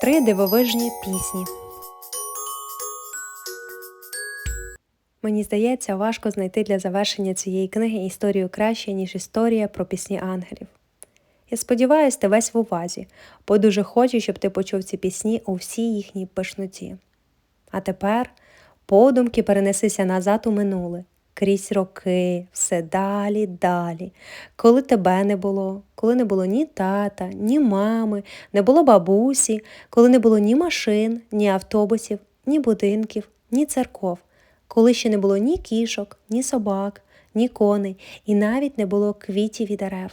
Три дивовижні пісні. Мені здається, важко знайти для завершення цієї книги історію краще, ніж історія про пісні ангелів. Я сподіваюся, ти весь в увазі, бо дуже хочу, щоб ти почув ці пісні у всій їхній пишноті. А тепер подумки перенесися назад у минуле, крізь роки, все далі, далі, коли тебе не було, коли не було ні тата, ні мами, не було бабусі, коли не було ні машин, ні автобусів, ні будинків, ні церков, коли ще не було ні кішок, ні собак, ні коней, і навіть не було квітів і дерев.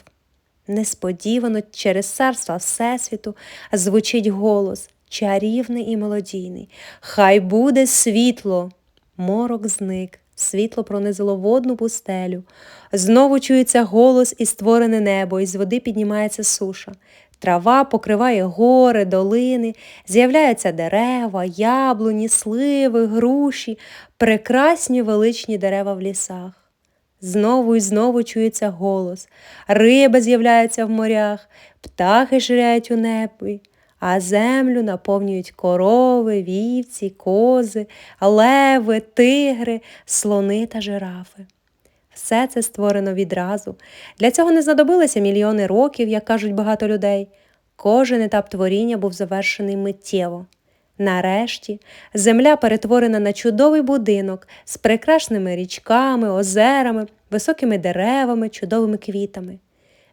Несподівано через царства Всесвіту звучить голос, чарівний і мелодійний. Хай буде світло. Морок зник, світло пронизило водну пустелю. Знову чується голос і створене небо, і з води піднімається суша. Трава покриває гори, долини, з'являються дерева, яблуні, сливи, груші, прекрасні величні дерева в лісах. Знову і знову чується голос, риби з'являються в морях, птахи ширяють у небі, а землю наповнюють корови, вівці, кози, леви, тигри, слони та жирафи. Все це створено відразу. Для цього не знадобилося мільйони років, як кажуть багато людей. Кожен етап творіння був завершений миттєво. Нарешті земля перетворена на чудовий будинок з прекрасними річками, озерами, високими деревами, чудовими квітами.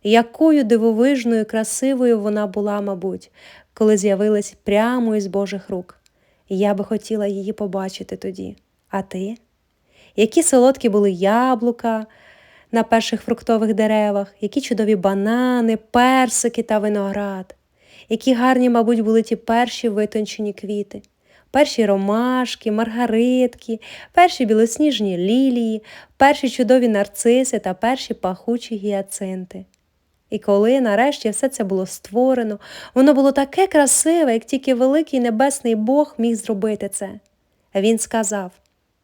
Якою дивовижною, красивою вона була, мабуть, коли з'явилась прямо із Божих рук. Я би хотіла її побачити тоді. А ти? Які солодкі були яблука на перших фруктових деревах, які чудові банани, персики та виноград. Які гарні, мабуть, були ті перші витончені квіти, перші ромашки, маргаритки, перші білосніжні лілії, перші чудові нарциси та перші пахучі гіацинти. І коли нарешті все це було створено, воно було таке красиве, як тільки великий небесний Бог міг зробити це. Він сказав: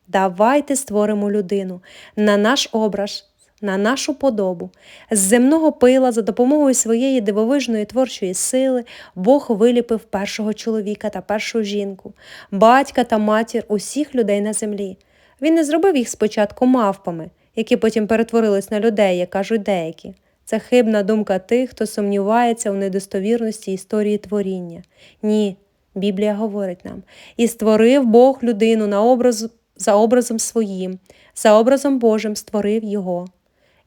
Давайте створимо людину на наш образ, на нашу подобу. З земного пила за допомогою своєї дивовижної творчої сили Бог виліпив першого чоловіка та першу жінку, батька та матір усіх людей на землі. Він не зробив їх спочатку мавпами, які потім перетворились на людей, як кажуть деякі. Це хибна думка тих, хто сумнівається у недостовірності історії творіння. Ні, Біблія говорить нам і створив Бог людину на образ, за образом своїм, за образом Божим створив його.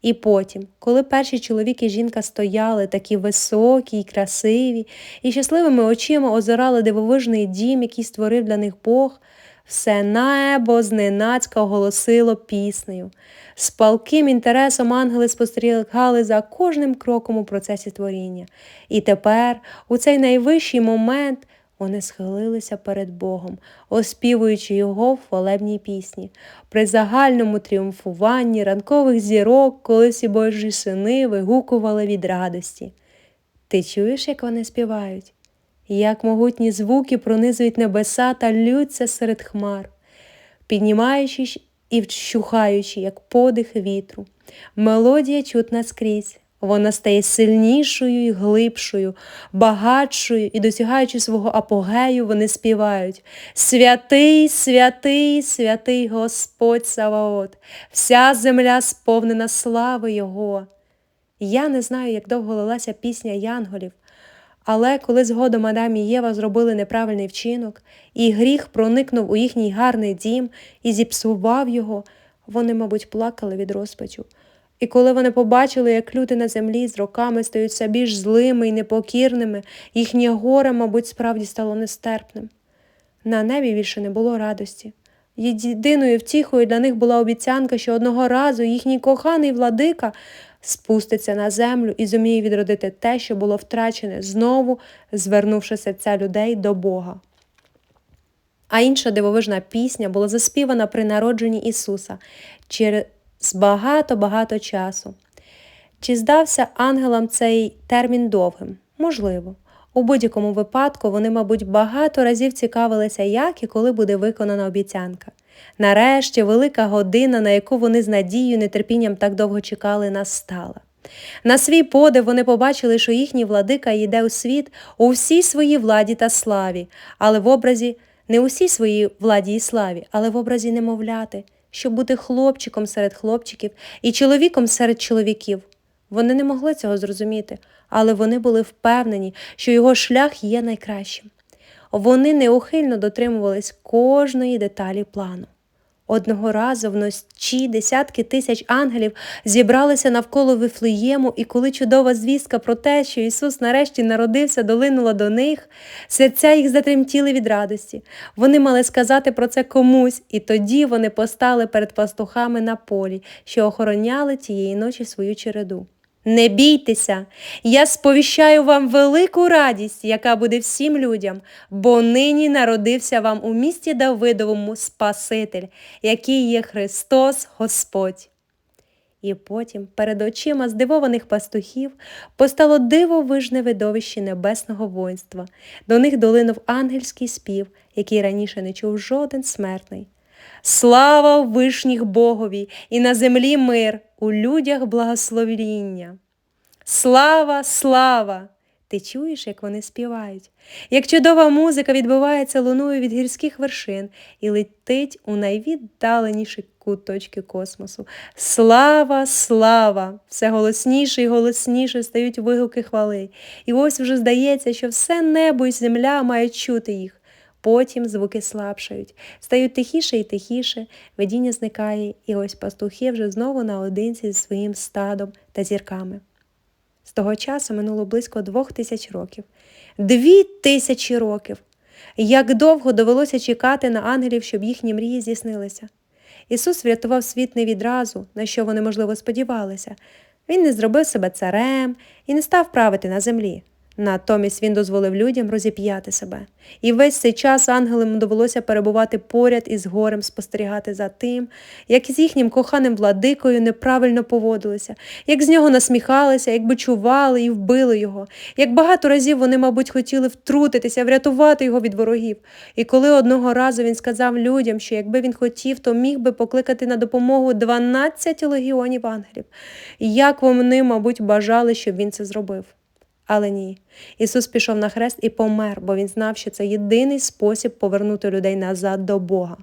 І потім, коли перші чоловік і жінка стояли такі високі й красиві, і щасливими очима озирали дивовижний дім, який створив для них Бог, все небо зненацька оголосило піснею. З палким інтересом ангели спостерігали за кожним кроком у процесі творіння. І тепер, у цей найвищий момент, вони схилилися перед Богом, оспівуючи його в хвалебній пісні. При загальному тріумфуванні ранкових зірок, колись і божі сини вигукували від радості. Ти чуєш, як вони співають? Як могутні звуки пронизують небеса та лються серед хмар, піднімаючись і вщухаючи, як подих вітру. Мелодія чутна скрізь. Вона стає сильнішою і глибшою, багатшою і, досягаючи свого апогею, вони співають Святий, святий, святий Господь Саваот, вся земля сповнена слави Його. Я не знаю, як довго лилася пісня янголів, але коли згодом Адам і Єва зробили неправильний вчинок, і гріх проникнув у їхній гарний дім і зіпсував його, вони, мабуть, плакали від розпачу. І коли вони побачили, як люди на землі з роками стають все більш злими і непокірними, їхнє горе, мабуть, справді стало нестерпним. На небі більше не було радості. Єдиною втіхою для них була обіцянка, що одного разу їхній коханий владика спуститься на землю і зуміє відродити те, що було втрачене, знову звернувши серця людей до Бога. А інша дивовижна пісня була заспівана при народженні Ісуса через багато-багато часу. Чи здався ангелам цей термін довгим? Можливо. У будь-якому випадку вони, мабуть, багато разів цікавилися, як і коли буде виконана обіцянка. Нарешті велика година, на яку вони з надією нетерпінням так довго чекали, настала. На свій подив вони побачили, що їхній владика йде у світ у всій своїй владі та славі, але в образі не у всій своїй владі і славі, але в образі немовляти, щоб бути хлопчиком серед хлопчиків і чоловіком серед чоловіків. Вони не могли цього зрозуміти, але вони були впевнені, що його шлях є найкращим. Вони неухильно дотримувались кожної деталі плану. Одного разу вночі десятки тисяч ангелів зібралися навколо Вифлеєму, і коли чудова звістка про те, що Ісус нарешті народився, долинула до них, серця їх затремтіли від радості. Вони мали сказати про це комусь, і тоді вони постали перед пастухами на полі, що охороняли тієї ночі свою череду. Не бійтеся, я сповіщаю вам велику радість, яка буде всім людям, бо нині народився вам у місті Давидовому Спаситель, який є Христос Господь. І потім перед очима здивованих пастухів постало дивовижне видовище небесного воїнства. До них долинув ангельський спів, який раніше не чув жоден смертний. Слава вишніх Богові і на землі мир, у людях благословіння. Слава, слава! Ти чуєш, як вони співають, як чудова музика відбивається луною від гірських вершин і летить у найвіддаленіші куточки космосу. Слава, слава! Все голосніше і голосніше стають вигуки хвали. І ось вже здається, що все небо і земля мають чути їх. Потім звуки слабшають, стають тихіше і тихіше, видіння зникає, і ось пастухи вже знову наодинці зі своїм стадом та зірками. З того часу минуло близько двох тисяч років. Дві тисячі років! Як довго довелося чекати на ангелів, щоб їхні мрії здійснилися. Ісус врятував світ не відразу, на що вони, можливо, сподівалися. Він не зробив себе царем і не став правити на землі. Натомість він дозволив людям розіп'яти себе. І весь цей час ангелам довелося перебувати поряд із горем, спостерігати за тим, як з їхнім коханим владикою неправильно поводилися, як з нього насміхалися, як бичували і вбили його, як багато разів вони, мабуть, хотіли втрутитися, врятувати його від ворогів. І коли одного разу він сказав людям, що якби він хотів, то міг би покликати на допомогу 12 легіонів ангелів, як вони, мабуть, бажали, щоб він це зробив. Але ні, Ісус пішов на хрест і помер, бо Він знав, що це єдиний спосіб повернути людей назад до Бога.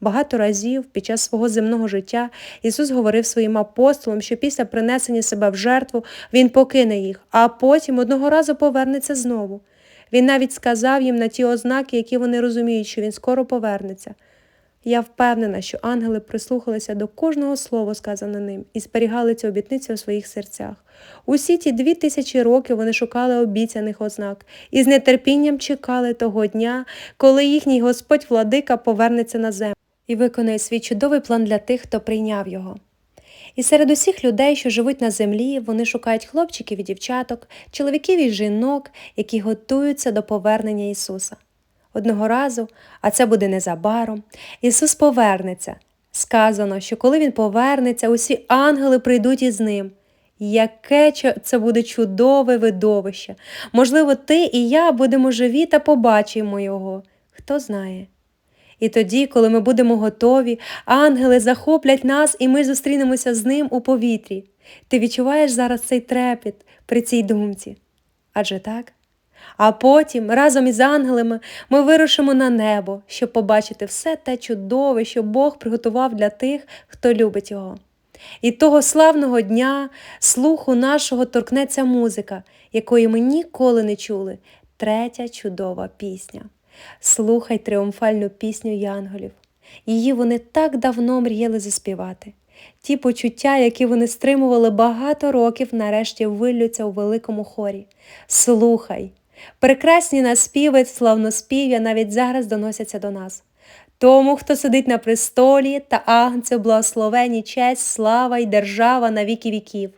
Багато разів під час свого земного життя Ісус говорив своїм апостолам, що після принесення себе в жертву Він покине їх, а потім одного разу повернеться знову. Він навіть сказав їм на ті ознаки, які вони розуміють, що Він скоро повернеться. Я впевнена, що ангели прислухалися до кожного слова, сказане ним, і зберігали цю обітницю у своїх серцях. Усі ті дві тисячі років вони шукали обіцяних ознак і з нетерпінням чекали того дня, коли їхній Господь владика повернеться на землю і виконає свій чудовий план для тих, хто прийняв його. І серед усіх людей, що живуть на землі, вони шукають хлопчиків і дівчаток, чоловіків і жінок, які готуються до повернення Ісуса. Одного разу, а це буде незабаром, Ісус повернеться. Сказано, що коли Він повернеться, усі ангели прийдуть із ним. Яке це буде чудове видовище. Можливо, ти і я будемо живі та побачимо його. Хто знає. І тоді, коли ми будемо готові, ангели захоплять нас, і ми зустрінемося з ним у повітрі. Ти відчуваєш зараз цей трепіт при цій думці? Адже так? А потім, разом із ангелами, ми вирушимо на небо, щоб побачити все те чудове, що Бог приготував для тих, хто любить його. І того славного дня слуху нашого торкнеться музика, якої ми ніколи не чули, третя чудова пісня. Слухай тріумфальну пісню янголів. Її вони так давно мріяли заспівати. Ті почуття, які вони стримували багато років, нарешті виллються у великому хорі. Слухай! Прекрасні наспіви, славноспів'я навіть зараз доносяться до нас. Тому, хто сидить на престолі та агнцев благословені честь, слава й держава на віки віків.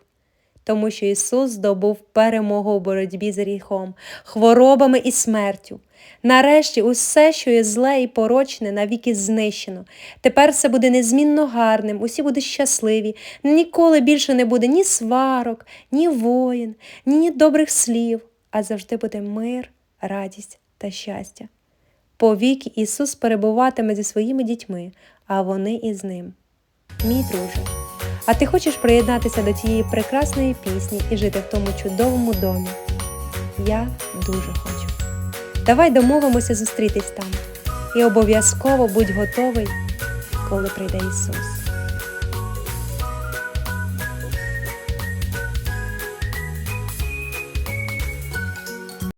Тому що Ісус здобув перемогу у боротьбі з гріхом, хворобами і смертю. Нарешті усе, що є зле і порочне, навіки знищено. Тепер все буде незмінно гарним, усі будуть щасливі, ніколи більше не буде ні сварок, ні воїн, ні добрих слів, а завжди буде мир, радість та щастя. Повіки Ісус перебуватиме зі своїми дітьми, а вони із ним. Мій друже, А ти хочеш приєднатися до цієї прекрасної пісні і жити в тому чудовому домі? Я дуже хочу. Давай домовимося зустрітись там. І обов'язково будь готовий, коли прийде Ісус.